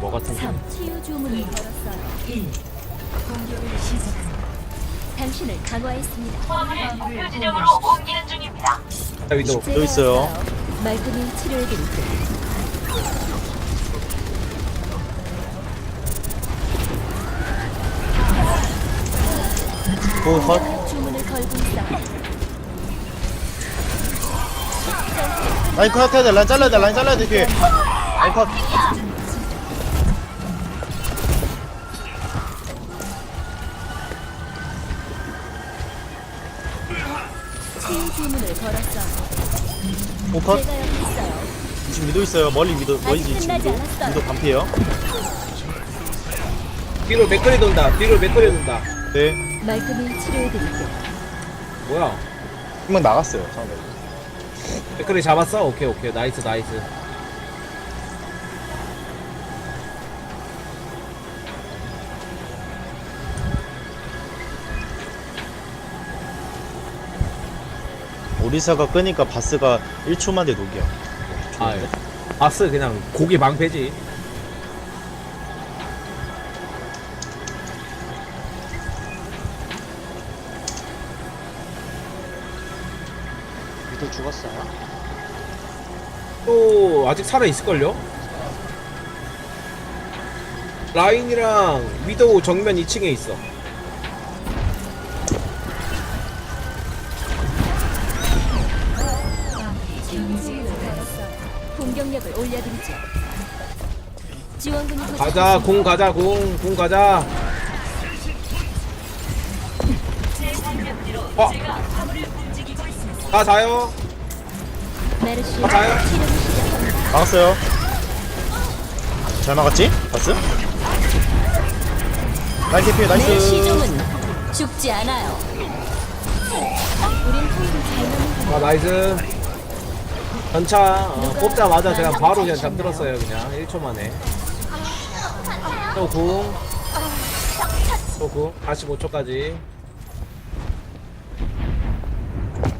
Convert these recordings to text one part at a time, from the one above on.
뭐 같은데 3. 치유 주문을 걸었어요. 1. 공격을 시작합니다. 당신을 강화했습니다. 목표 지점으로 옮기는 중입니다. 자, 위도 제가 있어요. 말끔히 치료해 드릴게요. 호컷 주문을 걸고 있어. 라인 컷 해야 돼 라인 잘라야 돼 라인 잘라야 돼 뒤에 라인 컷 주문을 걸었어요. 오컷? 제가 여기 있어요. 지금 미도 있어요. 멀리 미도 멀리 지금 끝나지 미도. 않았어요. 미도 반피에요. 뒤로 맥거리 돈다. 뒤로 맥거리 돈다. 네. 말끔히 치료해드릴게요. 뭐야? 한명 나갔어요 처음에 맥거리 잡았어? 오케이 오케이. 나이스 나이스 오리사가 끄니까 바스가 1초 만에 녹이야 아 바스 그냥 고기 방패지 미도 죽었어요? 또 아직 살아 있을걸요? 라인이랑 위도우 정면 2층에 있어 공격력을 올려드리죠. 지원군이 가자 공 가자 공 공 가자 어? 다 자요 메르시 아, 가요? 치료를 시작합니다. 막았어요 잘 막았지? 라인 캐피 내 나이스 시종은 죽지 않아요. 우린 통일을 잘 넘는 아 나이스 전차 어, 뽑자마자 제가 바로 그냥 잠들었어요 그냥. 1초 만에. 또궁 또궁 45초까지.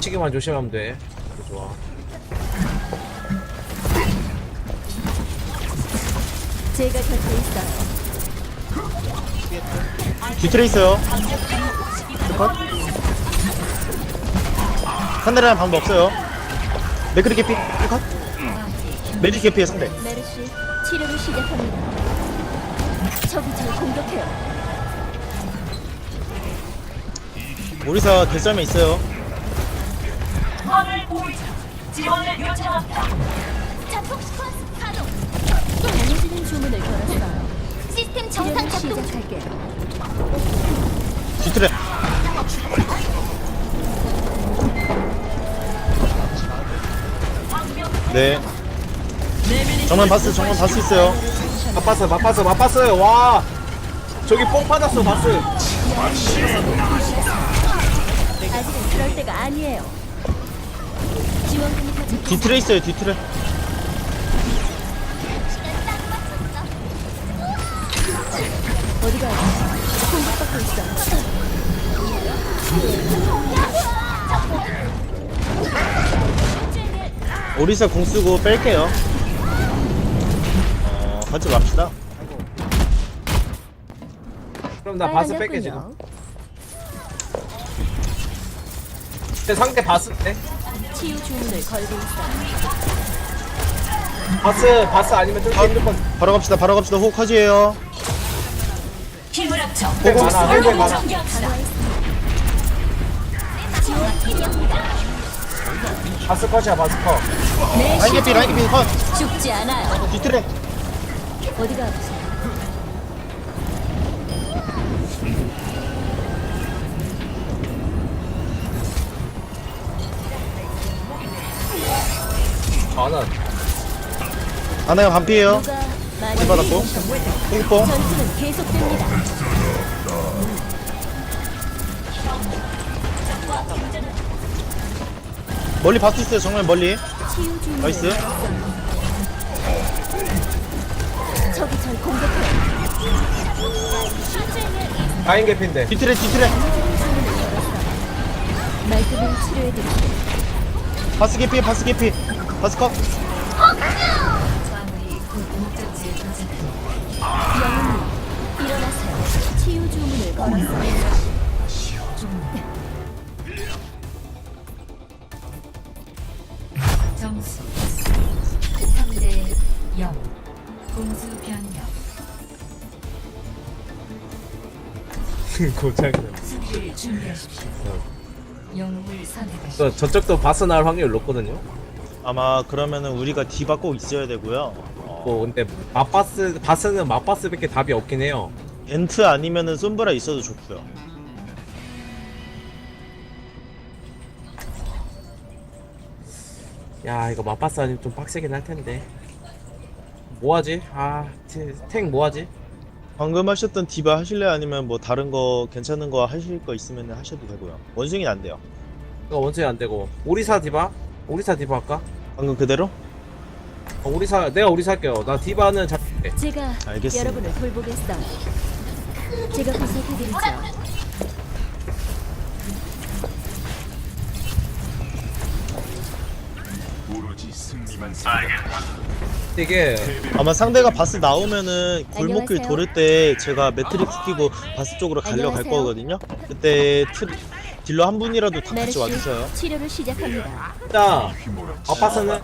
치기만 조심하면 돼. 좋아. 제가 곁에 있어요. 뒤틀에 있어요. 컷 상대랑 방법 없어요 맥크리 캐피 컷 메리 캐피에 상대 메르시 치료를 시작합니다. 적이 절 공격해요. 오리사 대점에 있어요 화물 보이자 지원을 요청합니다. 자폭 스쿼트 가동. 강해지는 주문을 걸었어요. 시스템 정상 작동. 시작할게요. 뒤틀에 네 정면 바스 정면 바스 있어요 맛봤어 맛봤어 맛봤어요 와 저기 뽕 받았어 바스 아직은 그럴 때가 아니에요. 뒤틀에 있어요 뒤틀에 어디가 공격받고 있어. 오리사 공 쓰고 뺄게요 어 하지 맙시다 그럼 나 바스 뺄게 지금. 근데 상대 바스 때 치유 주문을 걸고 있어. 바스 바스 아니면 뚫기 힘들 건 바로 갑시다 바로 갑시다 호흡 하지에요 힘을 합쳐 헬네 많아 헬많아 강화했습니다. 지원 필요합니다. 바스 컷이야 바스 컷 내 라인 캐피 라인 캐피 컷 죽지 않아요. 뒤틀에 어디가 아프세요? 저는 아나가 반피에요 누가 많이 받았고 흘리셨죠? 뽕뽕 전투는 계속됩니다. 멀리 바퀴 있어요 정말 멀리 나이스 저기 절 공격해. 다인 개피인데 뒤틀에 뒤틀에 바스 개피 바스 개피 바스 컷 일어나세요. 치유 주문을 걸었어요. 점수 3대 0 공수 변경 고장이네. 수비를 준비하십시오 영웅을 선택하십시오 저, 저쪽도 바스 나올 확률 높거든요. 아마 그러면은 우리가 디바 꼭 있어야 되고요. 어, 뭐 근데 맞바스 바스는 맞바스밖에 답이 없긴 해요. 엔트 아니면은 솜브라 있어도 좋고요. 야 이거 맞바스 아니면 좀 빡세긴 할 텐데. 뭐하지? 아탱 뭐하지? 방금 하셨던 디바 하실래요? 아니면 뭐 다른 거 괜찮은 거 하실 거 있으면 하셔도 되고요. 원숭이는 안 돼요. 이거 원숭이 안 되고 오리사 디바? 오리사 디바 할까? 방금 그대로? 어, 오리사 내가 오리사 할게요. 나 디바는 잘. 제가 알겠습니다. 여러분을 돌보겠어요. 제가 보살펴드리죠. 이게 아마 상대가 바스 나오면은 골목길 안녕하세요. 돌을 때 제가 매트릭스 끼고 바스 쪽으로 가려 갈 안녕하세요. 거거든요. 그때 트, 딜러 한 분이라도 다 같이 메르시 와주셔요. 치료를 시작합니다. 휘몰아쳐. 맞바스는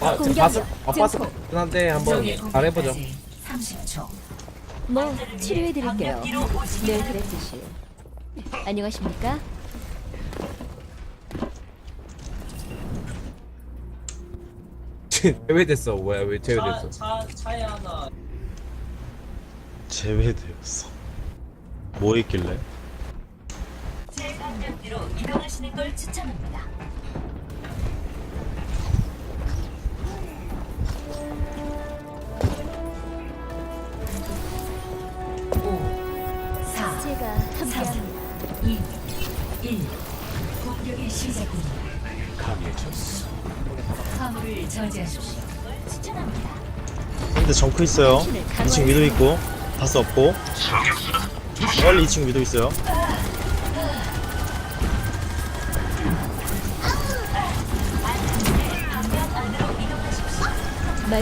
아, 공격력, 바스 맞바스 증폭. 한데 한번 잘해보죠. 공격까지 30초 뭐 치료해 드릴게요. 늘 그랬듯이. 안녕하십니까? 제외됐어. 뭐야 왜 제외됐어? 제외되었어. 뭐 있길래? 제 방향대로 이동하시는 걸 추천합니다. 오, 사, 제가 함께합니다. 2, 1 공격의 시작입니다 강해졌어. 화물을 저지하십시오 추천합니다. 근데 정크 있어요. 2층 위도 있고 바스 없고. 빨리 2층 위도 있어요.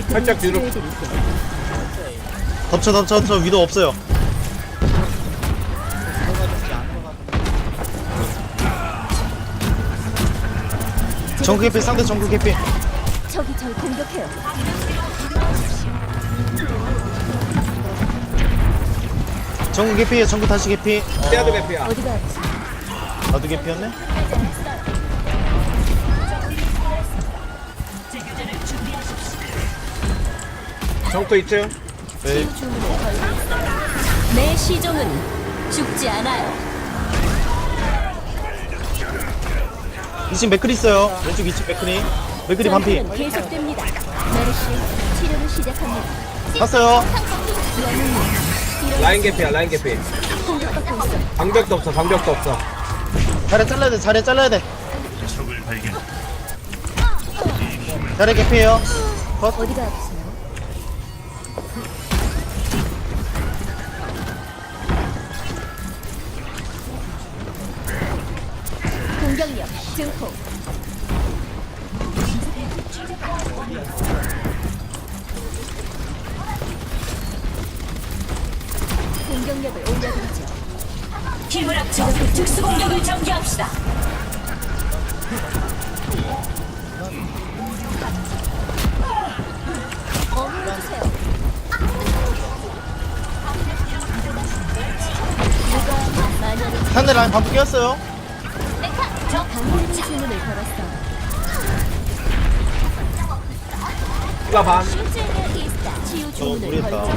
살짝 뒤로. 덮쳐 덮쳐 덮쳐 위도 없어요. 정크 개피 상대 정크 개피. 적이 절 공격해요. 정크 개피에 정크 다시 개피. 빼야도 개피야. 어디가 아프지? 나도 개피였네. 정토 있죠? 네. 내 시종은 죽지 않아요. 2층 맥크리 있어요. 왼쪽 2층 맥크리. 맥크리 반피. 전투는 계속됩니다. 메르시 치료를 시작합니다. 봤어요. 라인 개피야 라인 개피. 공격받고 있어. 방벽도 없어 방벽도 없어. 자리 잘라야 돼. 자리 잘라야 돼. 적을 발견. 자리 개피예요. 어디가 아프세요? 증폭. 공격력을 올려드리죠. 힘을 합쳐 특수 공격을 전개합시다. 어머해주세요. 누가 마녀를 상대 라인 반피 끼었어요. 주문을 걸었어. 이거 반. 치유 저 주문을 무리했다. 걸고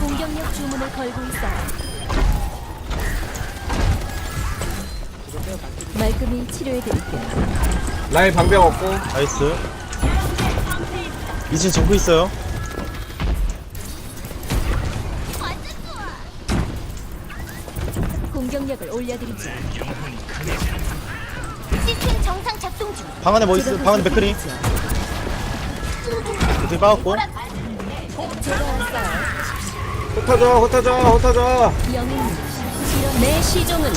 공격력 주문을 걸고 있어요. 말끔히 치료해드릴게요. 라인 방벽 없고. 나이스. 2층 정크 있어요. 공격력을 올려드리죠. 시스템 정상 작동 중. 방 안에 뭐 있어? 방 안에 맥크리. 맥크리 빠졌고. 흩어져 흩어져. 영웅. 내 시종은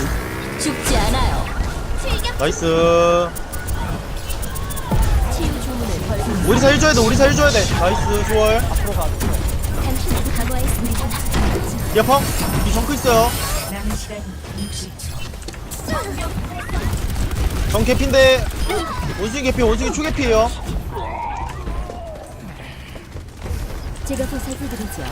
죽지 않아요. 나이스. 치유 주문을 걸고 우리 사 1줘야 돼. 우리 사 1줘야 돼. 나이스. 좋아요. 당신은 야펑 이 정크 있어요 남은 시간 60초. 정 개피인데 원숭이 개피 원숭이 초개피에요 제가 보살펴드리죠.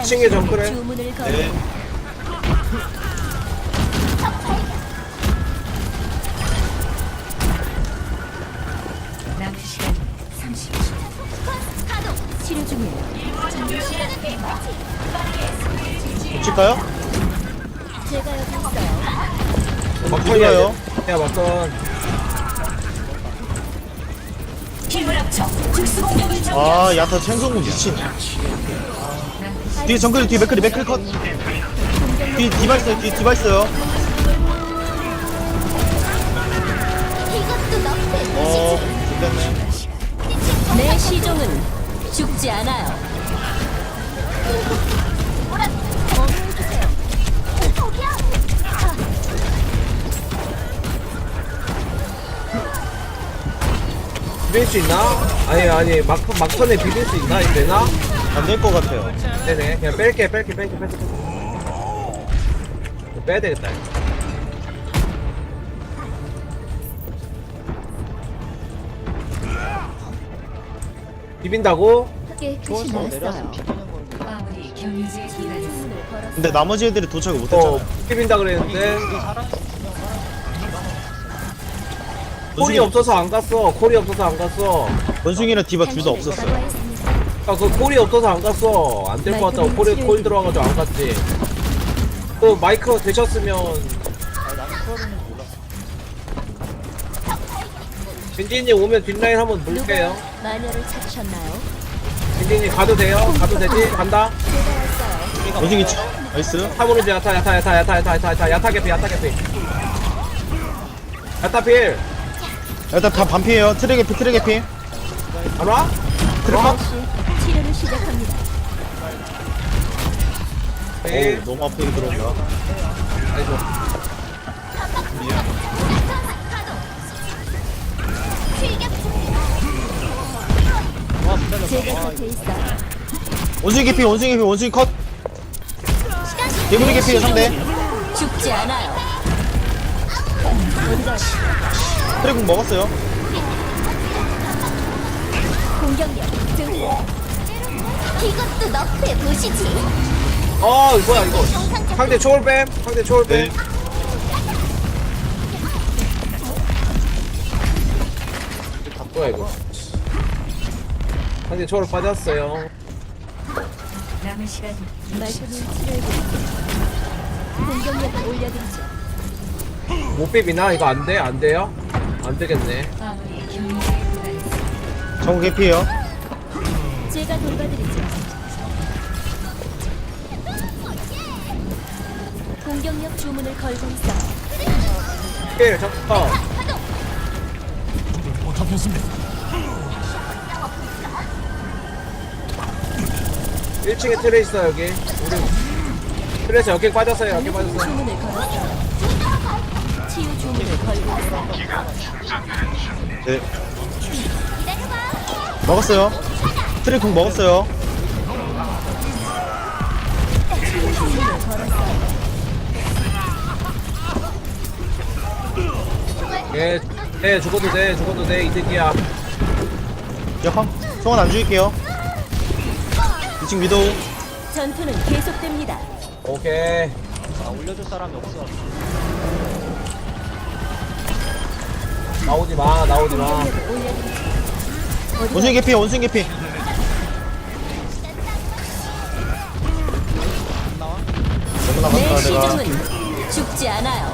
이층에 정크래 주문을 걸어 네 남은 시간 30초. 치료 중이에요. 붙일까요? 제가 여기 있어요. 이제. 야 막턴 힘을 합쳐 특수 공격을 전개합시다. 아 야타 생성무 미친 뒤에 정글 뒤에 맥클이 맥클 컷 뒤에 디바 있어요 뒤에 디바 있어요 이것도 어 좋겠네 내 시종은 죽지 않아요. 비빌 수 있나? 아니 아니 막 막턴에 비빌 수 있나? 이거 되나? 안 될 것 같아요 네네 그냥 뺄게 뺄게 뺄게 뺄게 뺄게. 이거 빼야 되겠다 이거. 비빈다고? 근데 나머지 애들이 도착을 어 못했잖아 비빈다 그랬는데. 콜이 원숭이 없어서 안 갔어. 콜이 없어서 안 갔어. 원숭이랑 디바 둘 다 없었어요 아 그 콜이 없어서 안 갔어. 안 될 것 같다고 콜이 콜 들어와가지고 안 갔지. 그 마이크 되셨으면 진진님 오면 뒷라인 한번 누가 물게요 마녀를 찾으셨나요? 진진님 가도 돼요? 가도 되지? 간다? 원숭이 쳐 나이스 타보는 지 야타 야타 야타 야타 야타 야타 야타 야타 개피 야타 개피 야타 필 일단 다 반피에요 트랙 개피 트랙 개피 안 와? 트랙 시 치료를 시작합니다. 네. 오 너무 아프게 들어온다 아이고 제가 곁에 있어요. 원숭이 개피 원숭이 개피 원숭이 컷 대문이 개피에요 상대 죽지 않아요. 공 먹었어요 공격력 증폭. 이것도 너프의 도시지. 어 뭐야 이거 상대 초월뱀 상대 초월뱀 네 이거 상대 초월 빠졌어요 남은 시간 말끔히 치료해드리죠. 공격력을 올려드리죠. 못 비비나 이거 안 돼? 안 돼요? 안 되겠네. 정우 개피에요 제가 돌봐드리죠. 공격력 주문을 걸고 있어요. 필 잠깐 잡혔습니다. 1층에 트레 있어 여기. 우리 트레에서 여기 빠졌어요 여기 빠졌어 주문을 걸었어요. 치유 주문을 걸고 있어요. 네. 먹었어요. 트랙 공 먹었어요. 예, 네 죽어도 돼 죽어도 돼 이득이야. 야펑 성원 안 죽일게요 2층 위도우 전투는 계속됩니다. 오케이. 나오지 마 나오지 마 공격력을 올려드리죠. 어디가 원숭이 개피 원숭이 개피. 너무 내 나갔다 내가. 시종은 죽지 않아요.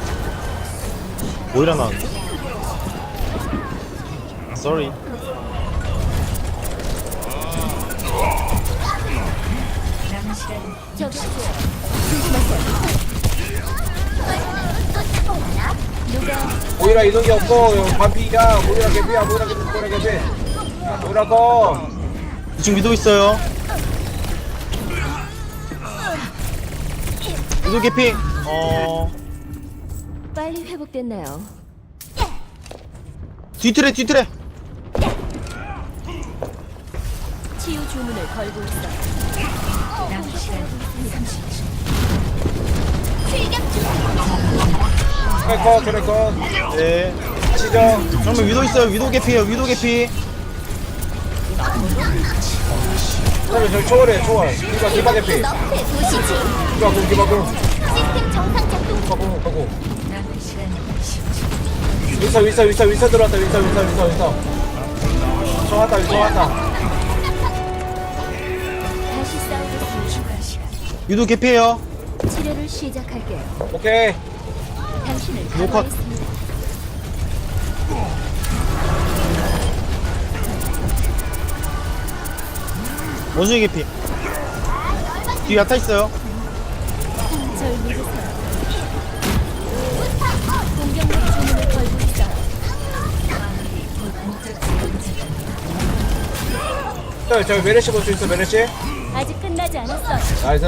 오히려 나왔네. Sorry 모이라 이동이 없고 반피야. 모이라 개피야 모이라 개피 모이라 개피. 모이라 거 2층 위도우 있어요. 위도우 개피. 어... 빨리 회복됐나요? 뒤틀에 뒤틀에. 치유 주문을 걸고 있어요. 남은 시간 30초. 트래커 트래커 네. 시정 정말 위도 있어요. 위도 개피에요. 위도 개피. 그다음에 저기 초월해 초월. 기바 기바 개피. 너프의 도시지. 기바 공 기바 공. 시스템 정상 작동. 기바 공 기바 공. 남은 시간 10초. 윈서 윈서 윈서 윈서 들어왔다. 윈서 윈서 윈서 윈서. 윈서 왔다 윈서 왔다. 다시. 위도 개피에요. 치료를 시작할게요. 오케이 가로했습니다. 원숭이 개피 뒤에 야타 있어요. 저 저기 메르시 볼 수 있어 메르시 아직 끝나지 않았어요. 나이스